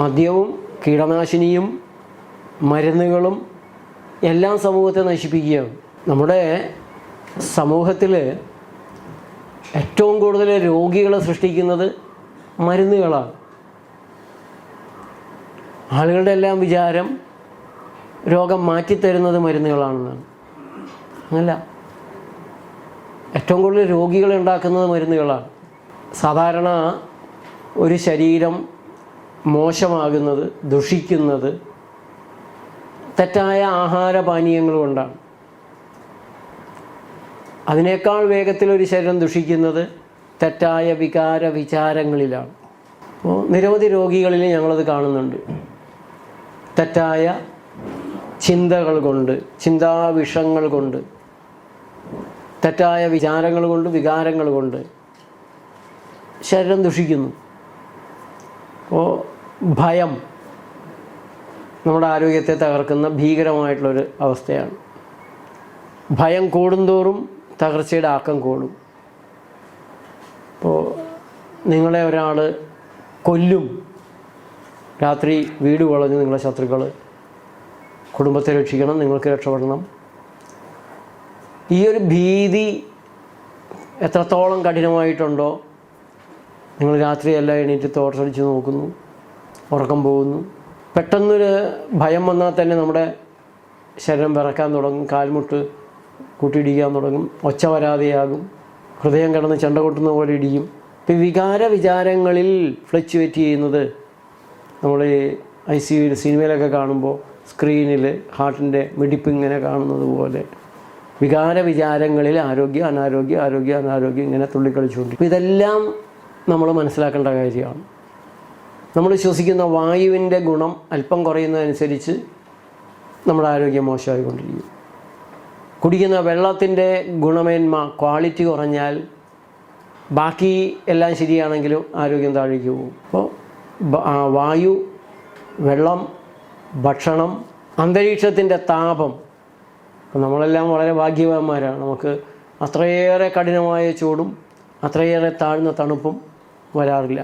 മദ്യവും കീടനാശിനിയും മരുന്നുകളും എല്ലാം സമൂഹത്തെ നശിപ്പിക്കുകയാണ്. നമ്മുടെ സമൂഹത്തിൽ ഏറ്റവും കൂടുതൽ രോഗികളെ സൃഷ്ടിക്കുന്നത് മരുന്നുകളാണ്. ആളുകളുടെ എല്ലാം വിചാരം രോഗം മാറ്റിത്തരുന്നത് മരുന്നുകളാണെന്നാണ്. അങ്ങല്ല ഏറ്റവും കൂടുതൽ രോഗികളെ ഉണ്ടാക്കുന്നത് മരുന്നുകളാണ്. സാധാരണ ഒരു ശരീരം മോശമാകുന്നത് ദുഷിക്കുന്നത് തെറ്റായ ആഹാരപാനീയങ്ങൾ കൊണ്ടാണ്. അതിനേക്കാൾ വേഗത്തിൽ ഒരു ശരീരം ദുഷിക്കുന്നത് തെറ്റായ വികാര വിചാരങ്ങളിലാണ് അപ്പോൾ നിരവധി രോഗികളിൽ ഞങ്ങളത് കാണുന്നുണ്ട്. തെറ്റായ ചിന്തകൾ കൊണ്ട് ചിന്താവിഷങ്ങൾ കൊണ്ട് തെറ്റായ വിചാരങ്ങൾ കൊണ്ട് വികാരങ്ങൾ കൊണ്ട് ശരീരം ദുഷിക്കുന്നു. അപ്പോൾ ഭയം നമ്മുടെ ആരോഗ്യത്തെ തകർക്കുന്ന ഭീകരമായിട്ടുള്ളൊരു അവസ്ഥയാണ്. ഭയം കൂടുന്തോറും തകർച്ചയുടെ ആക്കം കൂടും. അപ്പോൾ നിങ്ങളെ ഒരാൾ കൊല്ലും. രാത്രി വീട് വളഞ്ഞ് നിങ്ങളെ ശത്രുക്കൾ കുടുംബത്തെ രക്ഷിക്കണം നിങ്ങൾക്ക് രക്ഷപ്പെടണം. ഈ ഒരു ഭീതി എത്രത്തോളം കഠിനമായിട്ടുണ്ടോ നിങ്ങൾ രാത്രിയെല്ലാം എണീറ്റ് തോട്ടടിച്ച് നോക്കുന്നു ഉറക്കം പോകുന്നു. പെട്ടെന്നൊരു ഭയം വന്നാൽ തന്നെ നമ്മുടെ ശരീരം വിറക്കാൻ തുടങ്ങും കാൽമുട്ട് കൂട്ടിയിടിക്കാൻ തുടങ്ങും ഒച്ച വരാതെയാകും ഹൃദയം കിടന്ന് ചെണ്ട കൊട്ടുന്ന പോലെ ഇടിക്കും ഇപ്പം വികാര വിചാരങ്ങളിൽ ഫ്ലക്ച്വേറ്റ് ചെയ്യുന്നത് നമ്മൾ ഐ സി യുയിൽ സിനിമയിലൊക്കെ കാണുമ്പോൾ സ്ക്രീനിൽ ഹാർട്ടിന്റെ മിടിപ്പ് ഇങ്ങനെ കാണുന്നത് പോലെ വികാര വിചാരങ്ങളിൽ ആരോഗ്യം അനാരോഗ്യം ആരോഗ്യം അനാരോഗ്യം ഇങ്ങനെ തുള്ളിക്കളിച്ചുകൊണ്ട് ഇതെല്ലാം നമ്മൾ മനസ്സിലാക്കേണ്ട കാര്യമാണ്. നമ്മൾ ശ്വസിക്കുന്ന വായുവിന്റെ ഗുണം അല്പം കുറയുന്നതനുസരിച്ച് നമ്മുടെ ആരോഗ്യം മോശമായിക്കൊണ്ടിരിക്കും. കുടിക്കുന്ന വെള്ളത്തിന്റെ ഗുണമേന്മ ക്വാളിറ്റി കുറഞ്ഞാൽ ബാക്കി എല്ലാം ശരിയാണെങ്കിലും ആരോഗ്യം താഴേക്ക് പോകും. അപ്പോൾ വായു വെള്ളം ഭക്ഷണം അന്തരീക്ഷത്തിന്റെ താപം നമ്മളെല്ലാം വളരെ ഭാഗ്യവാന്മാരാണ്. നമുക്ക് അത്രയേറെ കഠിനമായ ചൂടും അത്രയേറെ താഴ്ന്ന തണുപ്പും വരാറില്ല.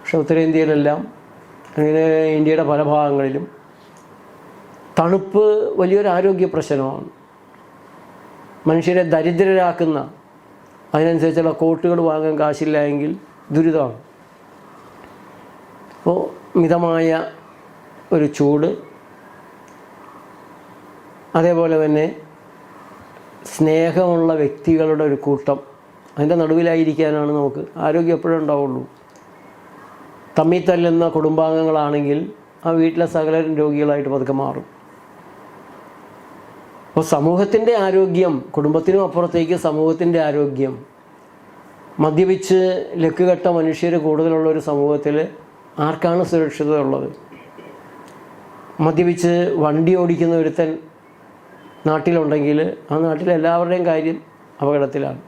പക്ഷെ ഉത്തരേന്ത്യയിലെല്ലാം അങ്ങനെ ഇന്ത്യയുടെ പല ഭാഗങ്ങളിലും തണുപ്പ് വലിയൊരു ആരോഗ്യ പ്രശ്നമാണ്. മനുഷ്യരെ ദരിദ്രരാക്കുന്ന അതിനനുസരിച്ചുള്ള കോട്ടുകൾ വാങ്ങാൻ കാശില്ല എങ്കിൽ ദുരിതമാണ്. അപ്പോൾ മിതമായ ഒരു ചൂട് അതേപോലെ തന്നെ സ്നേഹമുള്ള വ്യക്തികളുടെ ഒരു കൂട്ടം അതിന്റെ നടുവിലായിരിക്കാനാണ് നമുക്ക് ആരോഗ്യം എപ്പോഴും ഉണ്ടാവുള്ളൂ. തമ്മി തല്ലുന്ന കുടുംബാംഗങ്ങളാണെങ്കിൽ ആ വീട്ടിലെ സകലരും രോഗികളായിട്ട് പതുക്കെ മാറും. അപ്പോൾ സമൂഹത്തിന്റെ ആരോഗ്യം കുടുംബത്തിനും അപ്പുറത്തേക്ക് സമൂഹത്തിന്റെ ആരോഗ്യം മദ്യപിച്ച് ലക്കുകെട്ട മനുഷ്യർ കൂടുതലുള്ള ഒരു സമൂഹത്തിൽ ആർക്കാണ് സുരക്ഷിത ഉള്ളത് മദ്യപിച്ച് വണ്ടി ഓടിക്കുന്ന ഒരുത്തൻ നാട്ടിലുണ്ടെങ്കിൽ ആ നാട്ടിലെല്ലാവരുടെയും കാര്യം അപകടത്തിലാണ്.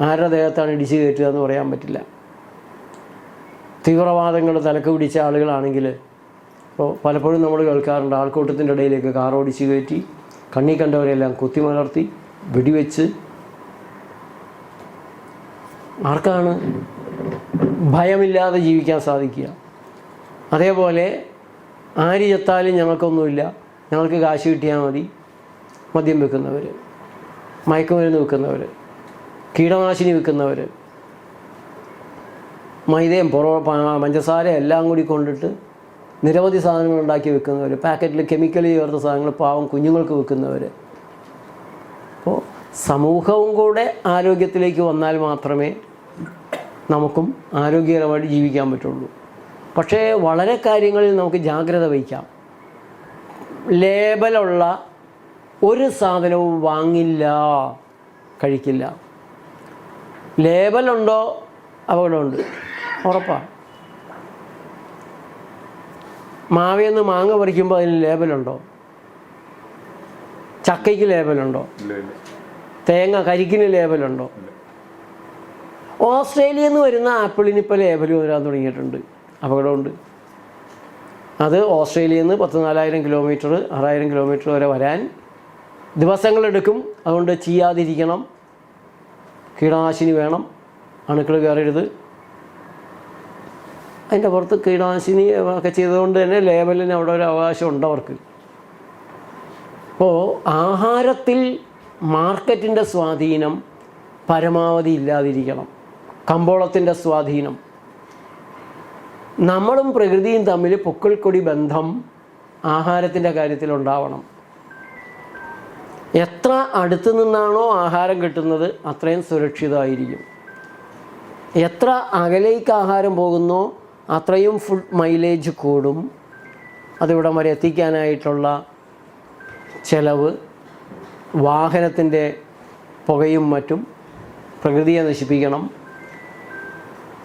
ആരുടെ ദേഹത്താണ് ഇടിച്ച് കയറ്റുക എന്ന് പറയാൻ പറ്റില്ല. തീവ്രവാദങ്ങൾ തലക്ക് പിടിച്ച ആളുകളാണെങ്കിൽ ഇപ്പോൾ പലപ്പോഴും നമ്മൾ കേൾക്കാറുണ്ട് ആൾക്കൂട്ടത്തിന്റെ ഇടയിലേക്ക് കാർ ഓടിച്ച് കയറ്റി കണ്ണി കണ്ടവരെല്ലാം കുത്തിമലർത്തി വെടിവെച്ച്. ആർക്കാണ് ഭയമില്ലാതെ ജീവിക്കാൻ സാധിക്കുക? അതേപോലെ ആര് ചത്താലും ഞങ്ങൾക്കൊന്നുമില്ല. ഞങ്ങൾക്ക് കാശ് കിട്ടിയാൽ മതി. മദ്യം വെക്കുന്നവർ മയക്കുമരുന്ന് വിൽക്കുന്നവർ കീടനാശിനി വിൽക്കുന്നവർ മൈദയും പൊറോ പഞ്ചസാരയും പഞ്ചസാര എല്ലാം കൂടി കൊണ്ടിട്ട് നിരവധി സാധനങ്ങൾ ഉണ്ടാക്കി വെക്കുന്നവർ പാക്കറ്റിൽ കെമിക്കലി ചേർത്ത സാധനങ്ങൾ പാവം കുഞ്ഞുങ്ങൾക്ക് വെക്കുന്നവർ അപ്പോൾ സമൂഹവും കൂടെ ആരോഗ്യത്തിലേക്ക് വന്നാൽ മാത്രമേ നമുക്കും ആരോഗ്യകരമായിട്ട് ജീവിക്കാൻ പറ്റുള്ളൂ. പക്ഷേ വളരെ കാര്യങ്ങളിൽ നമുക്ക് ജാഗ്രത വഹിക്കാം. ലേബലുള്ള ഒരു സാധനവും വാങ്ങില്ല കഴിക്കില്ല. ലേബലുണ്ടോ? അപകടമുണ്ട്. ഉറപ്പാണ് മാവിയെന്ന് മാങ്ങ പറിക്കുമ്പോൾ അതിന് ലേബലുണ്ടോ? ചക്കയ്ക്ക് ലേബലുണ്ടോ? തേങ്ങ കരിക്കിന് ലേബലുണ്ടോ? ഓസ്ട്രേലിയയിൽ നിന്ന് വരുന്ന ആപ്പിളിന് ഇപ്പോൾ ലേബൽ വരാൻ തുടങ്ങിയിട്ടുണ്ട്. അപകടമുണ്ട്. അത് ഓസ്ട്രേലിയയിൽ നിന്ന് പത്ത് നാലായിരം കിലോമീറ്റർ ആറായിരം കിലോമീറ്റർ വരെ വരാൻ ദിവസങ്ങളെടുക്കും. അതുകൊണ്ട് ചെയ്യാതിരിക്കണം. കീടനാശിനി വേണം. അണുക്കൾ കയറരുത്. അതിന്റെ പുറത്ത് കീടനാശിനി ഒക്കെ ചെയ്തതുകൊണ്ട് തന്നെ ലേബലിന് അവിടെ ഒരു അവകാശം ഉണ്ട് അവർക്ക്. അപ്പോൾ ആഹാരത്തിൽ മാർക്കറ്റിന്റെ സ്വാധീനം പരമാവധി ഇല്ലാതിരിക്കണം. കമ്പോളത്തിന്റെ സ്വാധീനം. നമ്മളും പ്രകൃതിയും തമ്മിൽ പൊക്കിൾക്കൊടി ബന്ധം ആഹാരത്തിന്റെ കാര്യത്തിൽ ഉണ്ടാവണം എത്ര അടുത്തു നിന്നാണോ ആഹാരം കിട്ടുന്നത് അത്രയും സുരക്ഷിതമായിരിക്കും. എത്ര അകലേക്ക് ആഹാരം പോകുന്നോ അത്രയും ഫുഡ് മൈലേജ് കൂടും. അതിവിടം വരെ എത്തിക്കാനായിട്ടുള്ള ചെലവ് വാഹനത്തിന്റെ പുകയും മറ്റും പ്രകൃതിയെ നശിപ്പിക്കണം.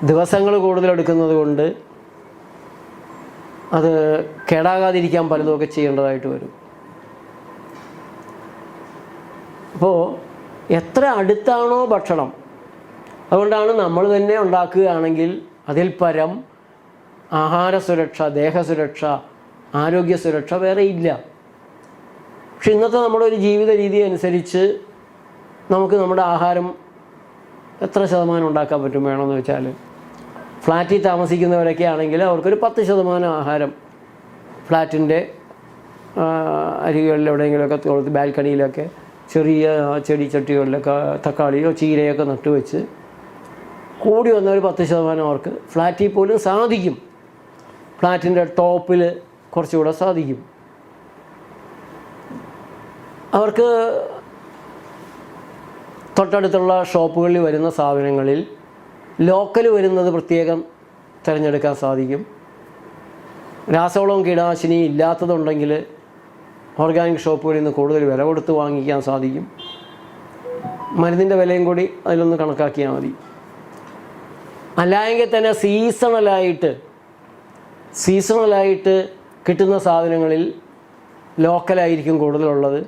ദിവസങ്ങൾ കൂടുതലെടുക്കുന്നത് കൊണ്ട് അത് കേടാകാതിരിക്കാൻ പലതുമൊക്കെ ചെയ്യേണ്ടതായിട്ട് വരും. അപ്പോൾ എത്ര അടുത്താണോ ഭക്ഷണം? അതുകൊണ്ടാണ് നമ്മൾ തന്നെ ഉണ്ടാക്കുകയാണെങ്കിൽ അതിൽ പരം ആഹാര സുരക്ഷ ദേഹസുരക്ഷ ആരോഗ്യ സുരക്ഷ വേറെ ഇല്ല. പക്ഷെ ഇന്നത്തെ നമ്മുടെ ഒരു ജീവിത രീതി അനുസരിച്ച് നമുക്ക് നമ്മുടെ ആഹാരം എത്ര ശതമാനം ഉണ്ടാക്കാൻ പറ്റും വേണമെന്ന് വെച്ചാൽ? ഫ്ലാറ്റിൽ താമസിക്കുന്നവരൊക്കെ ആണെങ്കിൽ അവർക്കൊരു പത്ത് ശതമാനം ആഹാരം ഫ്ലാറ്റിന്റെ അരികളിൽ എവിടെയെങ്കിലുമൊക്കെ ബാൽക്കണിയിലൊക്കെ ചെറിയ ചെടി ചട്ടികളിലൊക്കെ തക്കാളിയോ ചീരയൊക്കെ നട്ടുവെച്ച് കൂടി വന്ന ഒരു പത്ത് ശതമാനം അവർക്ക് ഫ്ലാറ്റിൽ പോലും സാധിക്കും. ഫ്ലാറ്റിന്റെ ടോപ്പിൽ കുറച്ചുകൂടെ സാധിക്കും. അവർക്ക് തൊട്ടടുത്തുള്ള ഷോപ്പുകളിൽ വരുന്ന സാധനങ്ങളിൽ ലോക്കൽ വരുന്നത് പ്രത്യേകം തിരഞ്ഞെടുക്കാൻ സാധിക്കും. രാസവളവും കീടനാശിനി ഇല്ലാത്തതുണ്ടെങ്കിൽ ഓർഗാനിക് ഷോപ്പുകളിൽ നിന്ന് കൂടുതൽ വില കൊടുത്ത് വാങ്ങിക്കാൻ സാധിക്കും. മരുന്നിന്റെ വിലയും കൂടി അതിലൊന്ന് കണക്കാക്കിയാൽ മതി. അല്ലായെങ്കിൽ തന്നെ സീസണലായിട്ട് സീസണലായിട്ട് കിട്ടുന്ന സാധനങ്ങളിൽ ലോക്കലായിരിക്കും കൂടുതലുള്ളത്.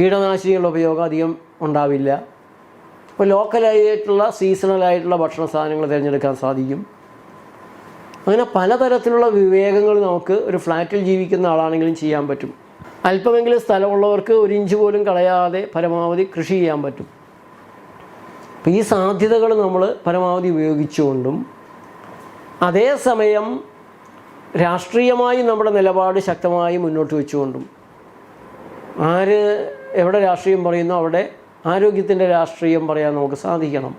കീടനാശിനികളുടെ ഉപയോഗം അധികം ഉണ്ടാവില്ല. അപ്പോൾ ലോക്കലായിട്ടുള്ള സീസണലായിട്ടുള്ള ഭക്ഷണ സാധനങ്ങൾ തിരഞ്ഞെടുക്കാൻ സാധിക്കും. അങ്ങനെ പലതരത്തിലുള്ള വിവേകങ്ങൾ നമുക്ക് ഒരു ഫ്ലാറ്റിൽ ജീവിക്കുന്ന ആളാണെങ്കിലും ചെയ്യാൻ പറ്റും. അല്പമെങ്കിലും സ്ഥലമുള്ളവർക്ക് ഒരു ഇഞ്ച് പോലും കളയാതെ പരമാവധി കൃഷി ചെയ്യാൻ പറ്റും. അപ്പോൾ ഈ സാധ്യതകൾ നമ്മൾ പരമാവധി ഉപയോഗിച്ചുകൊണ്ടും അതേസമയം രാഷ്ട്രീയമായി നമ്മുടെ നിലപാട് ശക്തമായി മുന്നോട്ട് വെച്ചുകൊണ്ടും ആര് എവിടെ രാഷ്ട്രീയം പറയുന്നു അവിടെ ആരോഗ്യത്തിന്റെ രാഷ്ട്രീയം പറയാൻ നമുക്ക് സാധിക്കണം.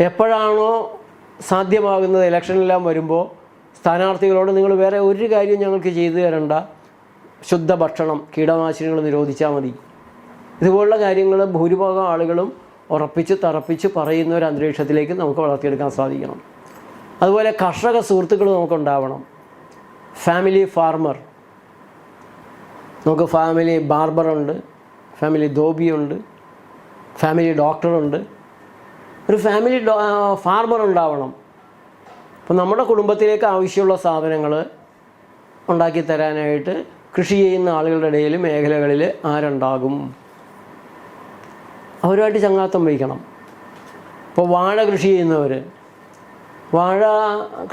എപ്പോഴാണോ സാധ്യമാകുന്നത് ഇലക്ഷനെല്ലാം വരുമ്പോൾ സ്ഥാനാർത്ഥികളോട് നിങ്ങൾ വേറെ ഒരു കാര്യം ഞങ്ങൾക്ക് ചെയ്തു തരണ്ട. ശുദ്ധ ഭക്ഷണം കീടനാശിനികൾ നിരോധിച്ചാൽ മതി. ഇതുപോലുള്ള കാര്യങ്ങൾ ഭൂരിഭാഗം ആളുകളും ഉറപ്പിച്ച് തറപ്പിച്ച് പറയുന്ന ഒരു അന്തരീക്ഷത്തിലേക്ക് നമുക്ക് വളർത്തിയെടുക്കാൻ സാധിക്കണം. അതുപോലെ കർഷക സുഹൃത്തുക്കൾ നമുക്കുണ്ടാവണം. Family farmer. നമുക്ക് ഫാമിലി ബാർബറുണ്ട് ഫാമിലി ധോബിയുണ്ട് ഫാമിലി ഡോക്ടറുണ്ട്. ഒരു ഫാമിലി ഫാർമർ ഉണ്ടാവണം. അപ്പോൾ നമ്മുടെ കുടുംബത്തിലേക്ക് ആവശ്യമുള്ള സാധനങ്ങൾ ഉണ്ടാക്കി തരാനായിട്ട് കൃഷി ചെയ്യുന്ന ആളുകളുടെ ഇടയിൽ മേഖലകളിൽ ആരുണ്ടാകും? അവരുമായിട്ട് ചങ്ങാത്തം വഹിക്കണം. ഇപ്പോൾ വാഴ കൃഷി ചെയ്യുന്നവർ വാഴ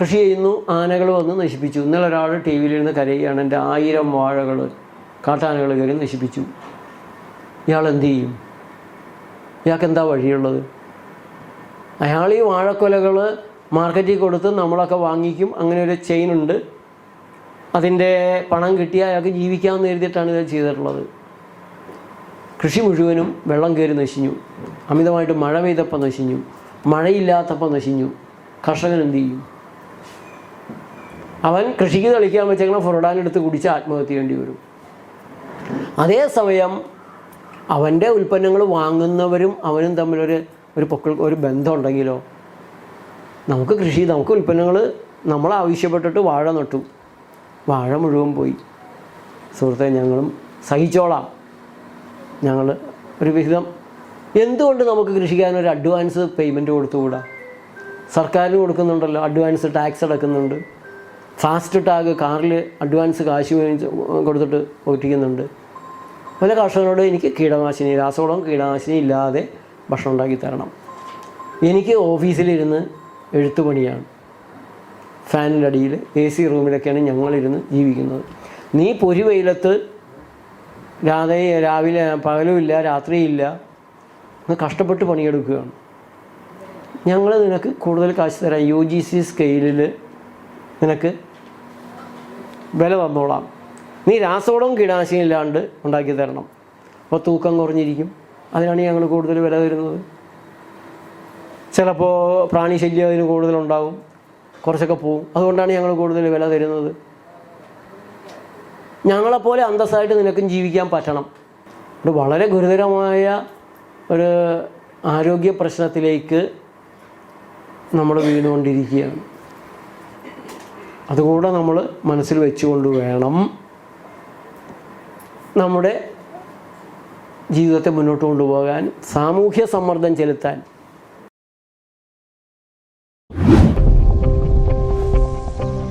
കൃഷി ചെയ്യുന്നു ആനകൾ വന്ന് നശിപ്പിച്ചു. ഇന്നലെ ഒരാൾ ടി വിയിലിരുന്ന് കരയുകയാണ് എന്റെ ആയിരം വാഴകൾ കാട്ടാനകൾ കയറി നശിപ്പിച്ചു. ഇയാൾ എന്ത് ചെയ്യും? ഇയാൾക്ക് എന്താ വഴിയുള്ളത്? അയാൾ ഈ വാഴക്കൊലകൾ മാർക്കറ്റിൽ കൊടുത്ത് നമ്മളൊക്കെ വാങ്ങിക്കും. അങ്ങനെ ഒരു ചെയിൻ ഉണ്ട്. അതിന്റെ പണം കിട്ടിയ അയാൾക്ക് ജീവിക്കാമെന്ന് എഴുതിയിട്ടാണ് ഇത് ചെയ്തിട്ടുള്ളത്. കൃഷി മുഴുവനും വെള്ളം കയറി നശിഞ്ഞു. അമിതമായിട്ട് മഴ പെയ്തപ്പോൾ നശിഞ്ഞു. മഴയില്ലാത്തപ്പോൾ നശിഞ്ഞു. കർഷകൻ എന്ത് ചെയ്യും? അവൻ കൃഷിക്ക് തെളിക്കാൻ വെച്ചേക്കണ ഫൊറഡാൻ എടുത്ത് കുടിച്ച് ആത്മഹത്യ ചെയ്യേണ്ടി വരും. അതേസമയം അവന്റെ ഉൽപ്പന്നങ്ങൾ വാങ്ങുന്നവരും അവനും തമ്മിലൊരു ഒരു പൊക്കൾ ഒരു ബന്ധം ഉണ്ടെങ്കിലോ? നമുക്ക് കൃഷി നമുക്ക് ഉൽപ്പന്നങ്ങൾ നമ്മൾ ആവശ്യപ്പെട്ടിട്ട് വാഴ നട്ടു. വാഴ മുഴുവൻ പോയി. സുഹൃത്തെ ഞങ്ങളും സഹിച്ചോളാം. ഞങ്ങൾ ഒരു വിഹിതം. എന്തുകൊണ്ട് നമുക്ക് കൃഷിക്കാൻ ഒരു അഡ്വാൻസ് പേയ്മെന്റ് കൊടുത്തുകൂടാ? സർക്കാരിന് കൊടുക്കുന്നുണ്ടല്ലോ അഡ്വാൻസ് ടാക്സ് അടക്കുന്നുണ്ട്. ഫാസ്റ്റ് ടാഗ് കാറിൽ അഡ്വാൻസ് കാശ് മേടിച്ച് കൊടുത്തിട്ട് ഓട്ടിക്കുന്നുണ്ട് പല കർഷകരോട് എനിക്ക് കീടനാശിനി രാസവളം കീടനാശിനി ഇല്ലാതെ ഭക്ഷണം ഉണ്ടാക്കി തരണം. എനിക്ക് ഓഫീസിലിരുന്ന് എഴുത്തുപണിയാണ്. ഫാനിന്റെ അടിയിൽ എ സി റൂമിലൊക്കെയാണ് ഞങ്ങളിരുന്ന് ജീവിക്കുന്നത്. നീ പൊരി വെയിലത്ത് രാധേ രാവിലെ പകലുമില്ല രാത്രിയില്ല ഒന്ന് കഷ്ടപ്പെട്ട് പണിയെടുക്കുകയാണ്. ഞങ്ങൾ നിനക്ക് കൂടുതൽ കാശ് തരാം. യു ജി സി സ്കെയിലിൽ നിനക്ക് വില തന്നോളാം. നീ രാസവളവും കീടനാശിനി ഇല്ലാണ്ട് ഉണ്ടാക്കി തരണം. അപ്പോൾ തൂക്കം കുറഞ്ഞിരിക്കും. അതിനാണ് ഞങ്ങൾ കൂടുതൽ വില തരുന്നത്. ചിലപ്പോൾ പ്രാണിശല്യം അതിന് കൂടുതലുണ്ടാവും. കുറച്ചൊക്കെ പോവും. അതുകൊണ്ടാണ് ഞങ്ങൾ കൂടുതൽ വില തരുന്നത്. ഞങ്ങളെപ്പോലെ അന്തസ്സായിട്ട് നിനക്കും ജീവിക്കാൻ പറ്റണം. ഒരു വളരെ ഗുരുതരമായ ഒരു ആരോഗ്യ പ്രശ്നത്തിലേക്ക് നമ്മൾ വീണുകൊണ്ടിരിക്കുകയാണ്. അതുകൂടെ നമ്മൾ മനസ്സിൽ വെച്ചുകൊണ്ട് വേണം നമ്മുടെ ജീവിതത്തെ മുന്നോട്ട് കൊണ്ടുപോകാൻ സാമൂഹ്യ സമ്മർദ്ദം ചെലുത്താൻ.